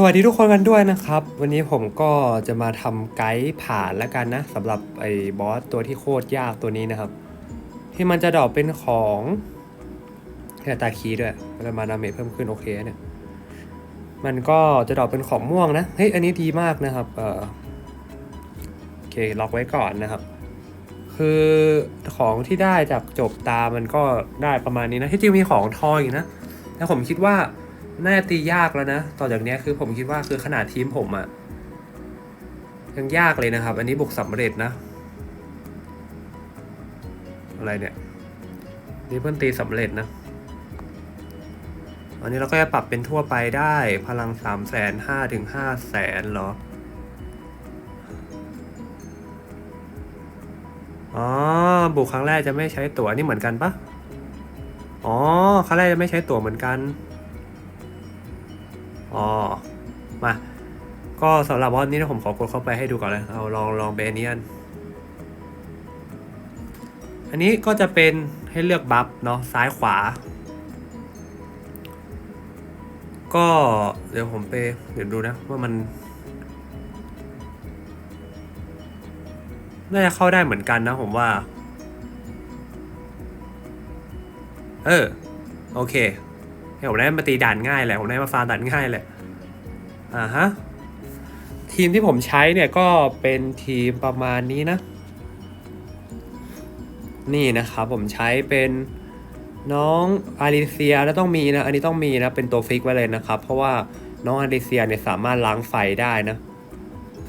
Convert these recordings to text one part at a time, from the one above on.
สวัสดีทุกคนกันด้วยนะครับ วันนี้ผมก็จะมาทำไกด์ผ่านแล้วกันนะสำหรับไอ้บอสตัวที่โคตรยากตัวนี้นะครับ ที่มันจะดรอปเป็นของแค่ตาคีด้วยแล้วมาดาเมจเพิ่มขึ้นโอเคนะเนี่ยมันก็จะดรอปเป็นของม่วงนะเฮ้ยอันนี้ดีมากนะครับเออโอเคล็อกไว้ก่อนนะครับ คือของที่ได้จากจบตามันก็ได้ประมาณนี้นะที่จริงมีของทองอีกนะแต่ผมคิดว่า น่าจะตียากแล้วนะ ต่อจากนี้คือผมคิดว่าคือขนาดทีมผมอะยังยากเลยนะครับ อันนี้บุกสำเร็จนะ อะไรเนี่ยนี่เพิ่งตีสำเร็จนะ อันนี้เราก็จะปรับเป็นทั่วไปได้พลังสามแสนห้าถึงห้าแสนเหรอ อ๋อ บุกครั้งแรกจะไม่ใช้ตั๋วนี่เหมือนกันปะอ๋อ ครั้งแรกจะไม่ใช้ตั๋วเหมือนกัน อ๋อ มา ก็สำหรับวันนี้นะผมขอกดเข้าไปให้ดูก่อนเลยเอาลองลองไปอันนี้กันอันนี้ก็จะเป็นให้เลือกบัฟเนาะซ้ายขวา ก็เดี๋ยวผมไปเดี๋ยวดูนะว่ามันน่าจะเข้าได้เหมือนกันนะผมว่า เออ โอเค ผมได้มาตีด่านง่ายแหละผมได้มาฟาร์มด่านง่ายแหละอ่าฮะทีมที่ผมใช้เนี่ยก็เป็นทีมประมาณนี้นะ นี่นะครับผมใช้เป็นน้องอาริเซียแล้วต้องมีนะ อันนี้ต้องมีนะ เป็นตัวฟิกไว้เลยนะครับ เพราะว่าน้องอาริเซียเนี่ยสามารถล้างไฟได้นะ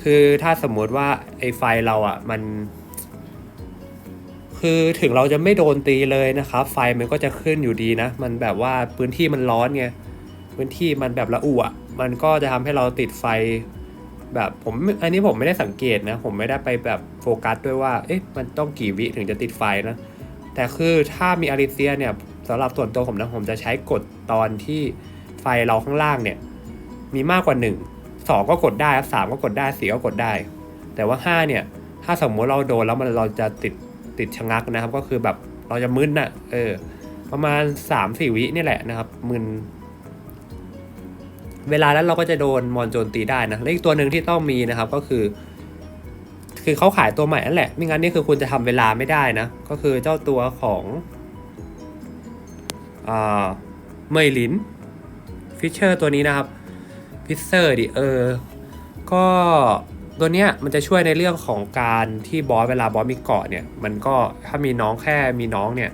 คือถ้าสมมุติว่าไอไฟเราอะ่ะมัน คือถึงเราจะไม่โดนตีเลยนะครับ ไฟมันก็จะขึ้นอยู่ดีนะ มันแบบว่าพื้นที่มันร้อนไงพื้นที่มันแบบระอุอะมันก็จะทำให้เราติดไฟ แบบผมอันนี้ผมไม่ได้สังเกตนะ ผมไม่ได้ไปแบบโฟกัสด้วยว่า เอ๊ะมันต้องกี่วิถึงจะติดไฟนะ แต่คือถ้ามีอาริเซียเนี่ยสำหรับส่วนตัวผมนะผมจะใช้กดตอนที่ไฟเราข้างล่างเนี่ย มีมากกว่า 1 2 ก็กดได้สามก็กดได้สี่ก็กดได้ แต่ว่า 5 เนี่ย ถ้าสมมติเราโดนแล้วมันเราจะติด ติดชะงักนะครับ ก็คือแบบเราจะมึนน่ะเออ ประมาณ3 4วินี่แหละนะครับมึนเวลานั้นเราก็จะโดนมอนโจนตีได้นะและอีกตัวหนึ่งที่ต้องมีนะครับก็คือ คือเขาขายตัวใหม่นั่นแหละไม่งั้นนี่คือคุณจะทำเวลาไม่ได้นะ ก็คือเจ้าตัวของเมยลินฟิชเชอร์ตัวนี้นะครับฟิชเซอร์ดิเออ ก็ ตัวเนี้ยมันจะช่วยในเรื่องของการที่บอสเวลาบอสมีเกาะเนี่ย มันก็ถ้ามีน้องแค่มีน้องเนี่ย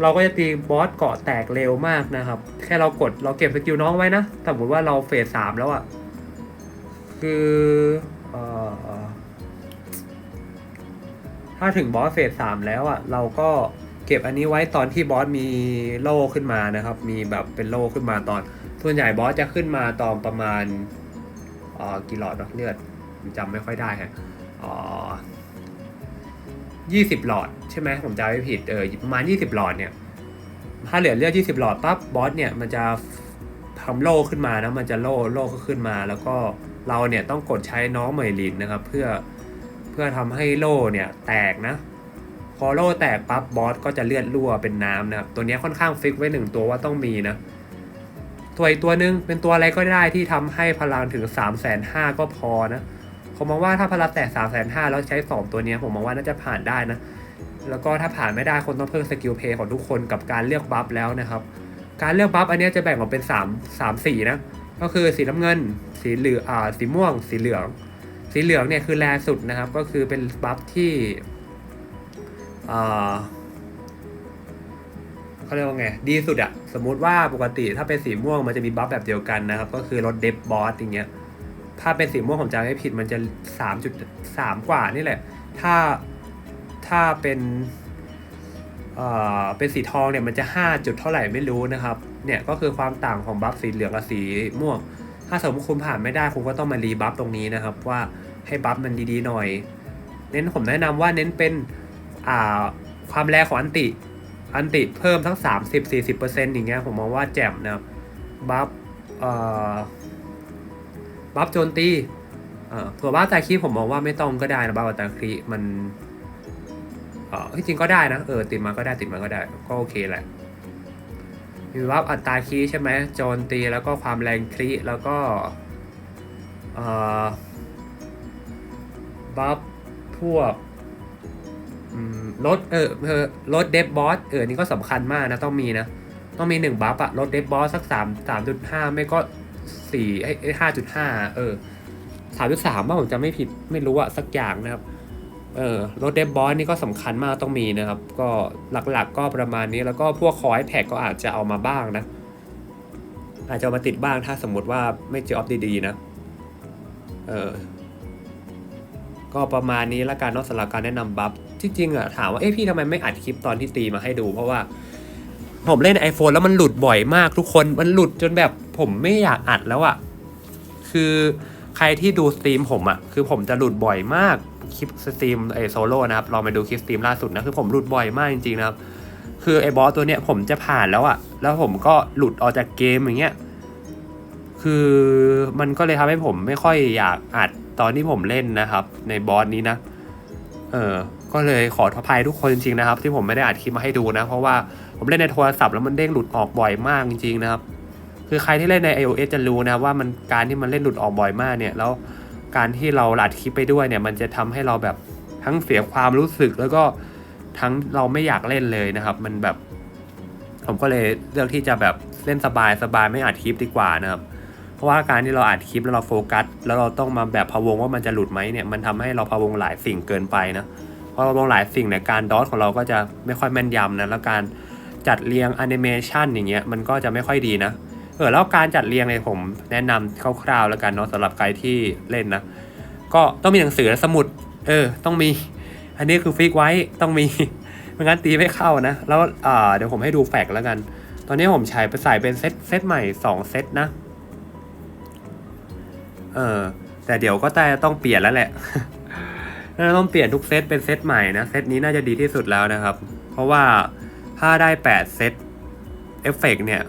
เราก็จะตีบอสเกาะแตกเร็วมากนะครับ แค่เรากดเราเก็บสกิลน้องไว้นะสมมติว่าเราเฟสสามแล้วอะ่ะคือถ้าถึงบอสเฟสสามแล้วอะ่ะ เราก็เก็บอันนี้ไว้ตอนที่บอสมีโล่ขึ้นมานะครับ มีแบบเป็นโล่ขึ้นมาตอน ส่วนใหญ่บอสจะขึ้นมาตอนประมาณ ออกี่หลอดเลือดผมจำไม่ค่อยได้ฮะอ๋อยี่สิบหลอดใช่ไหมผมจำไม่ผิดเออประมาณยี่สิบหลอดเนี่ยถ้าเหลือเลือดยี่สิบหลอดปั๊บบอสเนี่ยมันจะทำโล่ขึ้นมานะมันจะโล่โล่ก็ขึ้นมา แล้วก็เราเนี่ยต้องกดใช้น้องเมยลินนะครับ เพื่อเพื่อทำให้โล่เนี่ยแตกนะพอโล่แตกปั๊บบอสก็จะเลือดรั่วเป็นน้ำนะครับตัวนี้ค่อนข้างฟิกไว้หนึ่งตัวว่าต้องมีนะ ตัวอีกตัวหนึ่งเป็นตัวอะไรก็ได้ที่ทำให้พลังถึง3ามแสนห้าก็พอนะ ผมมองว่าถ้าพลังแตก3ามแสนห้าแล้วใช้ 2 ตัวนี้ผมมองว่าน่าจะผ่านได้นะ แล้วก็ถ้าผ่านไม่ได้คนต้องเพิ่มสกิลเพย์ของทุกคนกับการเลือกบัฟแล้วนะครับ การเลือกบัฟอันนี้จะแบ่งออกเป็น 3 3 สีนะ ก็คือสีน้ำเงิน สีเหลืองอ่าสีม่วง สีเหลือง สีเหลืองเนี่ยคือแรงสุดนะครับ ก็คือเป็นบัฟที่อ่า เขาเรียกว่าไง ดีสุดอะสมมุติว่าปกติถ้าเป็นสีม่วงมันจะมีบัฟแบบเดียวกันนะครับ ก็คือลดเดฟบอสอย่างเงี้ย ถ้าเป็นสีม่วงผมจำไม่ผิดมันจะสามจุดสามกว่านี่แหละ ถ้าถ้าเป็นเอ่อเป็นสีทองเนี่ยมันจะห้าจุดเท่าไหร่ไม่รู้นะครับ เนี่ยก็คือความต่างของบัฟสีเหลืองกับสีม่วง ถ้าสมมติคุณผ่านไม่ได้คุณก็ต้องมารีบัฟตรงนี้นะครับ ว่าให้บัฟมันดีๆหน่อย เน้นผมแนะนำว่าเน้นเป็นอ่าความแรงของอันติ อันติเพิ่มทั้ง 30-40%อย่างเงี้ยผมมองว่าแจ่มนะครับบัฟเอ่อบัฟโจนตีเอ่อถั่วบ้าตาคีผมมองว่าไม่ต้องก็ได้นะบัฟตาคีมันเออที่จริงก็ได้นะเออติดมาก็ได้ติดมาก็ได้ก็โอเคแหละมีบัฟอัตราคีใช่ไหมโจมตีแล้วก็ความแรงคีแล้วก็เอ่อบัฟพวก ลดเออเออลดเดฟบอสเออนี่ก็สำคัญมากนะต้องมีนะ ต้องมีหนึ่งบัฟอะลดเดฟบอสสักสามสามจุดห้าไม่ก็สี่ไอ้ห้าจุดห้าเออสามจุดสามว่าผมจะไม่ผิดไม่รู้อะสักอย่างนะครับ เออรถเดฟบอสนี่ก็สำคัญมากต้องมีนะครับ ก็หลักๆก็ประมาณนี้แล้วก็พวกคอยแท็กก็อาจจะเอามาบ้างนะ อาจจะามาติดบ้างถ้าสมมติว่าไม่เจอออฟดีๆนะ เออ ก็ประมาณนี้ละกันนอกสำหรับการแนะนำบัฟ จริงๆอะถามว่าเอ้พี่ทำไมไม่อัดคลิปตอนที่ตีมาให้ดู เพราะว่า ผมเล่น iPhone แล้วมันหลุดบ่อยมากทุกคนมันหลุดจนแบบผมไม่อยากอัดแล้วอะคือใครที่ดูสตรีมผมอะคือผมจะหลุดบ่อยมากคลิปสตรีมไอโซโล่นะครับลองไปดูคลิปสตรีมล่าสุดนะคือผมหลุดบ่อยมากจริงๆนะครับคือไอบอสตัวเนี้ยผมจะผ่านแล้วอะแล้วผมก็หลุดออกจากเกมอย่างเงี้ยคือมันก็เลยทำให้ผมไม่ค่อยอยากอัดตอนที่ผมเล่นนะครับ ในบอสนี้นะ เออ ก็เลยขออภัยทุกคนจริงๆนะครับ ที่ผมไม่ได้อัดคลิปมาให้ดูนะ เพราะว่าผมเล่นในโทรศัพท์แล้วมันเด้งหลุดออกบ่อยมากจริงๆนะครับ คือใครที่เล่นใน iOS จะรู้นะว่ามันการที่มันเล่นหลุดออกบ่อยมากเนี่ยแล้วการที่เราอัดคลิปไปด้วยเนี่ย มันจะทำให้เราแบบทั้งเสียความรู้สึกแล้วก็ทั้งเราไม่อยากเล่นเลยนะครับ มันแบบ ผมก็เลยเลือกที่จะแบบเล่นสบายสบายไม่อัดคลิปดีกว่านะครับ เพราะว่าการที่เราอัดคลิปแล้วเราโฟกัส แล้วเราต้องมาแบบพะวงว่ามันจะหลุดไหมเนี่ยมันทำให้เราพะวงหลายสิ่งเกินไปนะ เพราะพะวงหลายสิ่งในยการดอทของเราก็จะไม่ค่อยแม่นยำนะแล้วการจัดเรียงแอนิเมชันอย่างเงี้ยมันก็จะไม่ค่อยดีนะเออแล้วการจัดเรียงเนี่ยผมแนะนำคร่าวๆแล้วกันเนาะสำหรับใครที่เล่นนะก็ต้องมีหนังสือและสมุด เออ ต้องมี อันนี้คือฟิกไว้ต้องมีไม่งั้นตีไม่เข้านะ แล้วอ่าเดี๋ยวผมให้ดูแฟกแล้วกัน ตอนนี้ผมใช้ไปใส่เป็นเซตเซตใหม่สองเซตนะเออแต่เดี๋ยวก็แต่ต้องเปลี่ยนแล้วแหละ น่าจะต้องเปลี่ยนทุกเซตเป็นเซตใหม่นะ เซตนี้น่าจะดีที่สุดแล้วนะครับ เพราะว่าถ้าได้ 8 เซตเอฟเฟกเนี่ย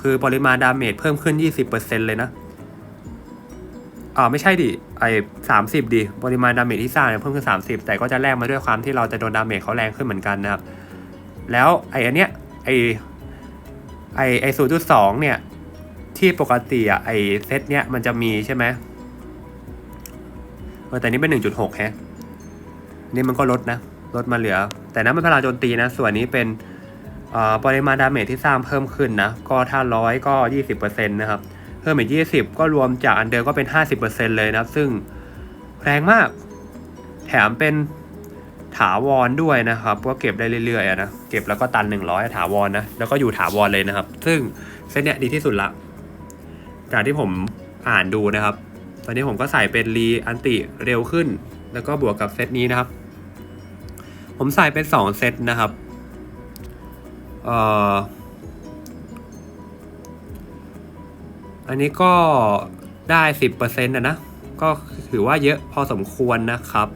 คือปริมาณดาเมจเพิ่มขึ้น 20%เลยนะอ่าไม่ใช่ดิไอ้สามสิบดิปริมาณดาเมจที่สร้างเนี่ยเพิ่มขึ้นสามสิบแต่ก็จะแลกมาด้วยความที่เราจะโดนดาเมจเขาแรงขึ้นเหมือนกันนะครับ แล้วไอ้อันเนี้ยไอ้ไอ้ไอ้ศูนย์จุดสองเนี่ย ที่ปกติอะไอ้เซตเนี้ยมันจะมีใช่ไหมเออแต่นี่เป็นหนึ่งจุดหกแฮะ นี่มันก็ลดนะ ลดมาเหลือ แต่นั้นมันพลังโจมตีนะ ส่วนนี้เป็นปริมาณดาเมจที่สร้างเพิ่มขึ้นนะ ก็ถ้าร้อยก็ยี่สิบเปอร์เซ็นต์นะครับ เพิ่มอีกยี่สิบก็รวมจากอันเดิมก็เป็นห้าสิบเปอร์เซ็นเลยนะครับ ซึ่งแรงมาก แถมเป็นถาวรด้วยนะครับ ก็เก็บได้เรื่อยๆนะ เก็บแล้วก็ตันหนึ่งร้อยถาวรนะ แล้วก็อยู่ถาวรเลยนะครับ ซึ่งเซตเนี้ยดีที่สุดละ จากที่ผมอ่านดูนะครับ ตอนนี้ผมก็ใส่เป็นรีอันติเร็วขึ้น แล้วก็บวกกับเซตนี้นะครับ ผมใส่เป็นสองเซตนะครับเอ่ออันนี้ก็ได้สิบเปอร์เซ็นต์นะนะก็ถือว่าเยอะพอสมควรนะครับ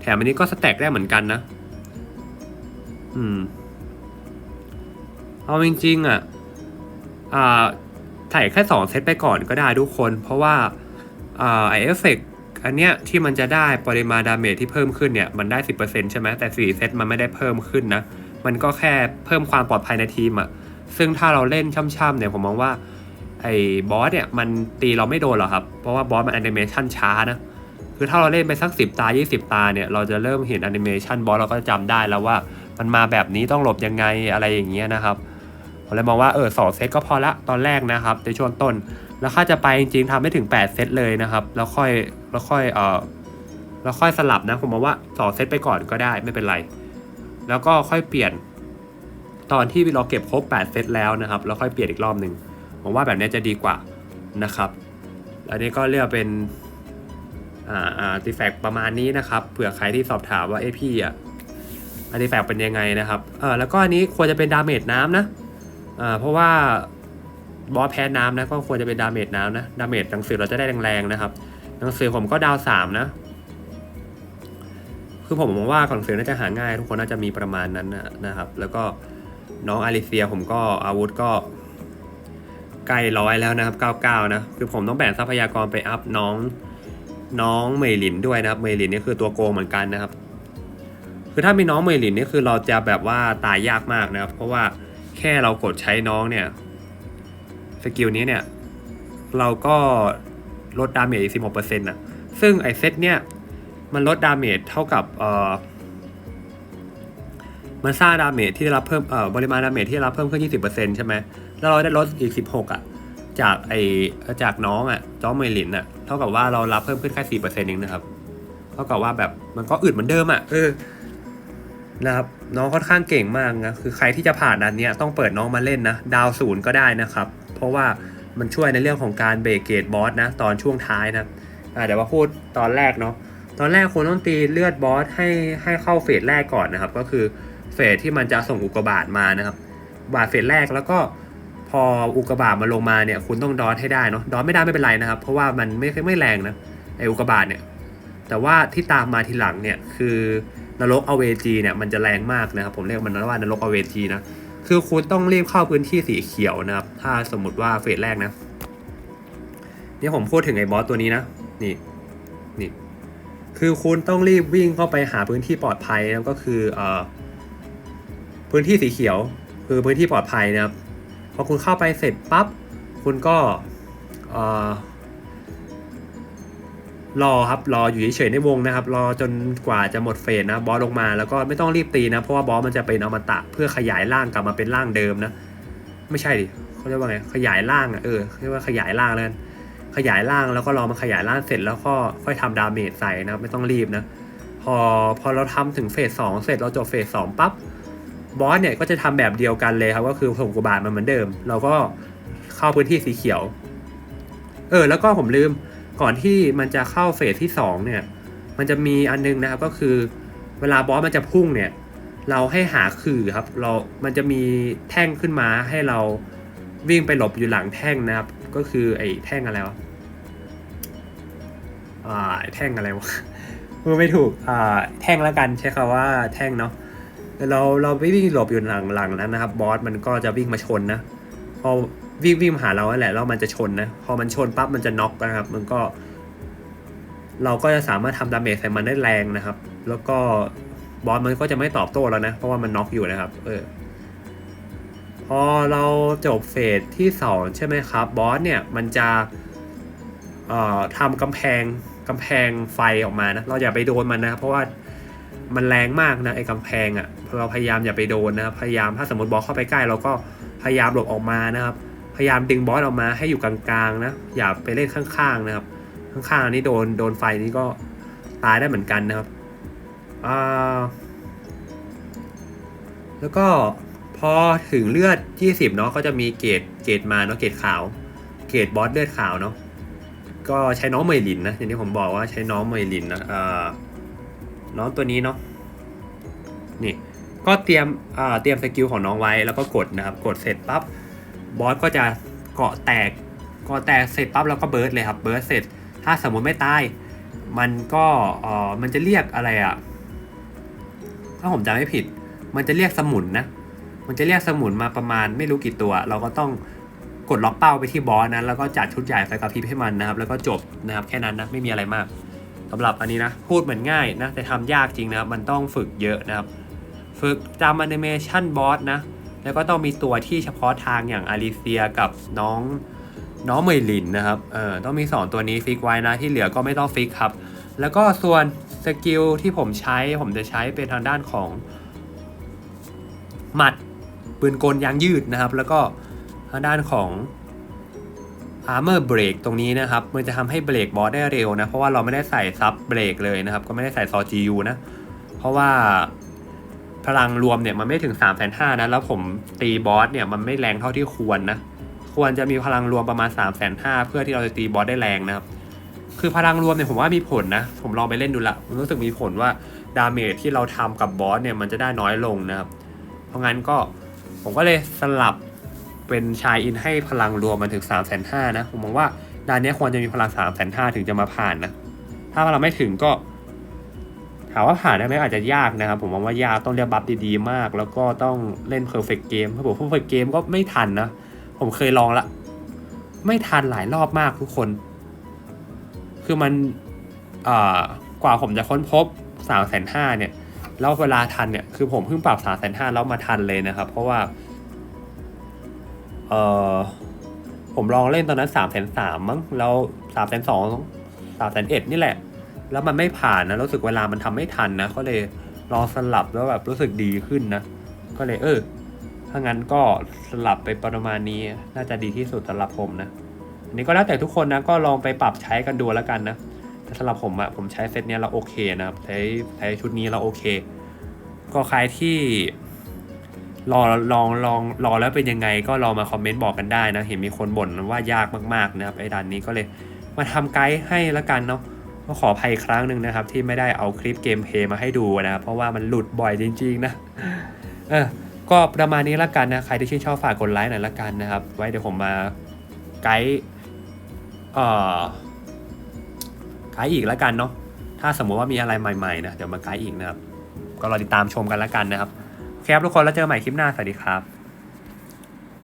แถมอันนี้ก็สแต็กได้เหมือนกันนะ อืม เอาจริงๆอะ อ่าใส่แค่สองเซตไปก่อนก็ได้ทุกคน เพราะว่าอ่าไอเอฟเฟก อันเนี้ยที่มันจะได้ปริมาณดาเมจที่เพิ่มขึ้นเนี่ยมันได้ 10%ใช่ไหมแต่ 4 เซตมันไม่ได้เพิ่มขึ้นนะ มันก็แค่เพิ่มความปลอดภัยในทีมอะซึ่งถ้าเราเล่นช่ำๆเนี่ยผมมองว่าไอ้บอสเนี่ยมันตีเราไม่โดนหรอกครับ เพราะว่าบอสมันแอนิเมชันช้านะคือถ้าเราเล่นไปสัก 10 ตา 20 ตาเนี่ยเราจะเริ่มเห็นแอนิเมชันบอสเราก็จำได้แล้วว่ามันมาแบบนี้ต้องหลบยังไงอะไรอย่างเงี้ยนะครับผมเลยมองว่าเออสองเซตก็พอละตอนแรกนะครับในช่วงต้น แล้วถ้าจะไปจริงๆทำไม่ถึง 8 เซตเลยนะครับ แล้วค่อยแล้วค่อยเออแล้วค่อยสลับนะผมมองว่าสอเซตไปก่อนก็ได้ไม่เป็นไร แล้วก็ค่อยเปลี่ยน ตอนที่เราเก็บครบ 8 เซตแล้วนะครับ แล้วค่อยเปลี่ยนอีกรอบหนึ่งผมว่าแบบนี้จะดีกว่านะครับอันนี้ก็เรียกเป็นอ่าอาร์ติแฟกประมาณนี้นะครับเผื่อใครที่สอบถามว่าเอ้พี่อะอาร์ติแฟกเป็นยังไงนะครับเออแล้วก็อันนี้ควรจะเป็นดาเมจน้ำนะอ่าเพราะว่า บอสแพ้น้ำนะก็ควรจะเป็นดาเมจน้ำนะดาเมจหนังสือเราจะได้แรงๆนะครับหนังสือผมก็ดาวสามนะ คือผมมองว่าหนังสือน่าจะหาง่าย ทุกคนน่าจะมีประมาณนั้นนะนะครับ แล้วก็น้องอาริเซียผมก็อาวุธก็ใกล้ร้อยแล้วนะครับ99นะคือผมต้องแบ่งทรัพยากรไปอัพน้องน้องเมลินด้วยนะครับ เมลินนี่คือตัวโกงเหมือนกันนะครับ คือถ้ามีน้องเมลินนี่คือเราจะแบบว่าตายยากมากนะครับ เพราะว่าแค่เรากดใช้น้องเนี่ย สกิลนี้เนี่ย เราก็ลดดาเมจอีก16%นะซึ่งไอเซตเนี่ย มันลดดาเมจเท่ากับเอ่อมันสร้างดาเมจที่ได้รับเพิ่มเอ่อปริมาณดาเมจที่ได้รับเพิ่มขึ้น20%ใช่ไหมแล้วเราได้ลดอีก16อะ จากไอจากน้องอะจอมเมลินอะ เท่ากับว่าเรารับเพิ่มขึ้นแค่4%เองนะครับ เท่ากับว่าแบบมันก็อึดเหมือนเดิมอะเออนะครับน้องค่อนข้างเก่งมากนะคือใครที่จะผ่านอันเนี้ยต้องเปิดน้องมาเล่นนะ ดาวศูนย์ก็ได้นะครับ เพราะว่ามันช่วยในเรื่องของการเบรกเกตบอสนะตอนช่วงท้ายนะอ่าเดี๋ยวมาพูดตอนแรกเนาะตอนแรกคุณต้องตีเลือดบอสให้ให้เข้าเฟสแรกก่อนนะครับ ก็คือเฟสที่มันจะส่งอุกกาบาตมานะครับ บาทเฟสแรกแล้วก็พออุกกาบาตมาลงมาเนี่ยคุณต้องดอทให้ได้เนาะดอทไม่ได้ไม่เป็นไรนะครับ เพราะว่ามันไม่ไม่แรงนะไออุกกาบาตเนี่ยแต่ว่าที่ตามมาทีหลังเนี่ยคือนรกอเวจีเนี่ยมันจะแรงมากนะครับ ผมเรียกมันว่านรกอเวจีนะ คือคุณต้องรีบเข้าพื้นที่สีเขียวนะครับ ถ้าสมมติว่าเฟสแรกนะ นี่ผมพูดถึงไอ้บอสตัวนี้นะ นี่ นี่ คือคุณต้องรีบวิ่งเข้าไปหาพื้นที่ปลอดภัยนะก็คือเอ่อพื้นที่สีเขียว คือพื้นที่ปลอดภัยนะครับ พอคุณเข้าไปเสร็จปั๊บ คุณก็เอ่อ รอครับรออยู่เฉยๆในวงนะครับ รอจนกว่าจะหมดเฟสนะบอสลงมาแล้วก็ไม่ต้องรีบตีนะ เพราะว่าบอสมันจะเป็นอมตะเพื่อขยายร่างกลับมาเป็นร่างเดิมนะ ไม่ใช่ดิเขาเรียกว่าไงขยายร่างอะเออเรียกว่าขยายร่างแล้วกันขยายร่างแล้วก็รอมันขยายร่างเสร็จแล้วก็ค่อยทำดาเมจใส่นะครับไม่ต้องรีบนะ พอพอเราทำถึงเฟสสองเสร็จเราจบเฟสสองปั๊บบอสเนี่ยก็จะทำแบบเดียวกันเลยครับก็คือส่งกบาทมันเหมือนเดิม เราก็เข้าพื้นที่สีเขียว เออ แล้วก็ผมลืม ก่อนที่มันจะเข้าเฟสที่สองเนี่ยมันจะมีอันนึงนะครับก็คือ เวลาบอสมันจะพุ่งเนี่ยเราให้หาขื่อครับเรามันจะมีแท่งขึ้นมาให้เราวิ่งไปหลบอยู่หลังแท่งนะครับ ก็คือไอ้แท่งอะไรวะอ่าแท่งอะไรวะพูดไม่ถูกอ่าแท่งแล้วกันใช้คำว่าแท่งเนาะเราเราไปวิ่งหลบอยู่หลังหลังนั้นนะครับ บอสมันก็จะวิ่งมาชนนะพอ วิ่งวิ่งมาหาเราแหละแล้วมันจะชนนะ พอมันชนปั๊บมันจะน็อกนะครับ มันก็ เราก็จะสามารถทำดาเมจใส่มันได้แรงนะครับ แล้วก็บอสมันก็จะไม่ตอบโต้แล้วนะ เพราะว่ามันน็อกอยู่นะครับ เออ พอเราจบเฟสที่สองใช่ไหมครับ บอสเนี่ยมันจะเอ่อทำกำแพงกำแพงไฟออกมานะ เราอย่าไปโดนมันนะ เพราะว่ามันแรงมากนะไอ้กำแพงอะ่ะ เราพยายามอย่าไปโดนนะครับ พยายามถ้าสมมติบอสเข้าไปใกล้เราก็พยายามหลบออกมานะครับ พยายามดึงบอสออกมาให้อยู่กลางๆนะ อย่าไปเล่นข้างๆนะครับ ข้างๆอันนี้โดนโดนไฟนี้ก็ตายได้เหมือนกันนะครับอ่าแล้วก็พอถึงเลือด 20 เนาะก็จะมีเกรดเกรดมาเนาะเกรดขาว เกรดบอสเลือดขาวเนาะก็ใช้น้องเมยลินนะอย่างที่ผมบอกว่าใช้น้องเมยลินนะอ่าน้องตัวนี้เนาะนี่ก็เตรียมอ่าเตรียมสกิลของน้องไว้แล้วก็กดนะครับ กดเสร็จปั๊บ บอสก็จะเกาะแตกเกาะแตกเสร็จปั๊บแล้วก็เบิร์ดเลยครับเบิร์ดเสร็จ ถ้าสมมุติไม่ตายมันก็เอ่อมันจะเรียกอะไรอะ่ะถ้าผมจำไม่ผิด มันจะเรียกสมุนนะ มันจะเรียกสมุนมาประมาณไม่รู้กี่ตัว เราก็ต้องกดล็อกเป้าไปที่บอสนะแล้วก็จัดชุดใหญ่ไฟกระพริบให้มันนะครับ แล้วก็จบนะครับแค่นั้นนะไม่มีอะไรมากสำหรับอันนี้นะ พูดเหมือนง่ายนะแต่ทำยากจริงนะครับ มันต้องฝึกเยอะนะครับ ฝึกจำแอนิเมชันบอสนะ แล้วก็ต้องมีตัวที่เฉพาะทางอย่างอาริเซียกับน้องน้องเมยลินนะครับเออต้องมี 2 ตัวนี้ฟิกไว้นะที่เหลือก็ไม่ต้องฟิกครับ แล้วก็ส่วนสกิลที่ผมใช้ผมจะใช้เป็นทางด้านของ หมัดปืนกลยางยืดนะครับ แล้วก็ทางด้านของ Armor Break ตรงนี้นะครับ มันจะทำให้เบรกบอสได้เร็วนะ เพราะว่าเราไม่ได้ใส่ซับเบรกเลยนะครับ ก็ไม่ได้ใส่ซอ GU นะ เพราะว่า พลังรวมเนี่ยมันไม่ถึง3 5 0 0 0นห้านะ แล้วผมตีบอสเนี่ยมันไม่แรงเท่าที่ควรนะ ควรจะมีพลังรวมประมาณ3 5 0 0 0เพื่อที่เราจะตีบอสได้แรงนะครับ คือพลังรวมเนี่ยผมว่ามีผลนะ ผมลองไปเล่นดูละผมรู้สึกมีผลว่าดาเมจที่เราทำกับบอสเนี่ยมันจะได้น้อยลงนะครับ เพราะงั้นก็ผมก็เลยสลับเป็นชายอินให้พลังรวมมันถึง3 5 0 0 0นห้านะ ผมมองว่าดานเนี้ยควรจะมีพลัง3 5 0 0 0ถึงจะมาผ่านนะ ถ้าเราไม่ถึงก็ ถามว่าผ่านได้ไหมอาจจะยากนะครับ ผมมองว่ายากต้องเรียกบัฟดีๆมาก แล้วก็ต้องเล่นเพอร์เฟกต์เกมถ้าบอกเพอร์เฟกต์เกมก็ไม่ทันนะ ผมเคยลองละ ไม่ทันหลายรอบมากทุกคน คือมันกว่าผมจะค้นพบสามแสนห้าเนี่ยแล้วเวลาทันเนี่ยคือผมเพิ่งปรับสามแสนห้าแล้วมาทันเลยนะครับ เพราะว่าเออผผมลองเล่นตอนนั้นสามแสนสามมั้งแล้วสามแสนสองสามแสนเอ็ดนี่แหละ แล้วมันไม่ผ่านนะรู้สึกเวลามันทำไม่ทันนะก็เลยลองสลับแล้วแบบรู้สึกดีขึ้นนะก็เลยเออถ้างั้นก็สลับไปประมาณนี้น่าจะดีที่สุดสำหรับผมนะอันนี้ก็แล้วแต่ทุกคนนะก็ลองไปปรับใช้กันดูแล้วกันนะแต่สำหรับผมอะผมใช้เซตเนี้ยเราโอเคนะครับใช้ใช้ชุดนี้เราโอเค ก็ใครที่รอลองลองรอแล้วเป็นยังไงก็ลองมาคอมเมนต์บอกกันได้นะ เห็นมีคนบ่นว่ายากมากๆนะครับไอ้ดันนี้ก็เลยมาทำไกด์ให้ละกันเนาะ ก็ขออภัยครั้งหนึ่งนะครับ ที่ไม่ได้เอาคลิปเกมเพย์มาให้ดูนะครับเพราะว่ามันหลุดบ่อยจริงๆนะเออก็ประมาณนี้ละกันนะใครที่ชื่นชอบฝากกดไลค์หน่อยละกันนะครับ ไว้เดี๋ยวผมมาไกด์เอ่อไกด์อีกละกันเนาะถ้าสมมติว่ามีอะไรใหม่ๆนะเดี๋ยวมาไกด์อีกนะครับ ก็รอติดตามชมกันละกันนะครับโอเคครับทุกคนแล้วเจอกันใหม่คลิปหน้าสวัสดีครับ